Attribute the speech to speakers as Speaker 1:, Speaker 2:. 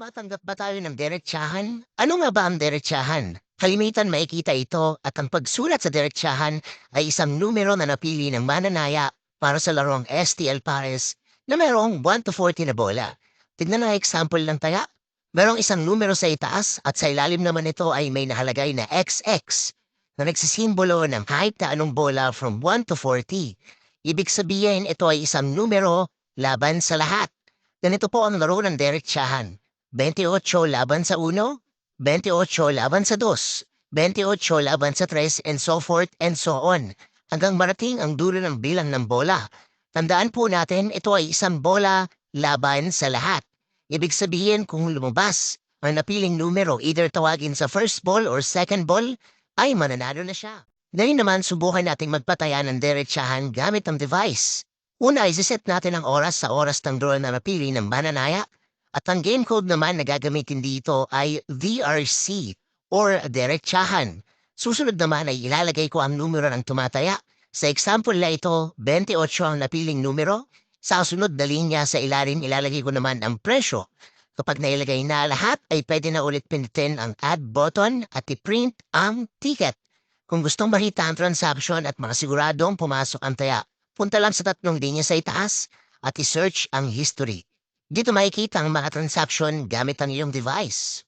Speaker 1: Tumatanggap ba tayo ng diretsahan? Ano nga ba ang diretsahan? Kalimitan makikita ito at ang pagsulat sa diretsahan ay isang numero na napili ng mananaya para sa larong STL Pares na mayroong 1 to 40 na bola. Tignan na example ng taya. Merong isang numero sa itaas at sa ilalim naman ito ay may nakalagay na XX na nagsisimbolo ng kahit na anong bola from 1 to 40. Ibig sabihin ito ay isang numero laban sa lahat. Ganito po ang laro ng diretsahan. 28 laban sa 1, 28 laban sa 2, 28 laban sa 3, and so forth and so on. Hanggang marating ang dulo ng bilang ng bola. Tandaan po natin, ito ay isang bola laban sa lahat. Ibig sabihin kung lumabas ang napiling numero either tawagin sa first ball or second ball, ay mananalo na siya. Ngayon naman, subukan nating magpataya ng diretsahan gamit ang device. Una, isiset natin ang oras sa oras ng draw na napili ng mananaya. At ang game code naman na gagamitin dito ay VRC or diretsahan. Susunod naman ay ilalagay ko ang numero ng tumataya. Sa example na ito, 28 ang napiling numero. Sa sunod na linya sa ilalim ilalagay ko naman ang presyo. Kapag nailagay na lahat ay pwede na ulit pindutin ang add button at i-print ang ticket. Kung gustong makita ang transaction at makasiguradong pumasok ang taya, punta lang sa tatlong linya sa itaas at i-search ang history. Dito makikita ang mga transaction gamit ang iyong device.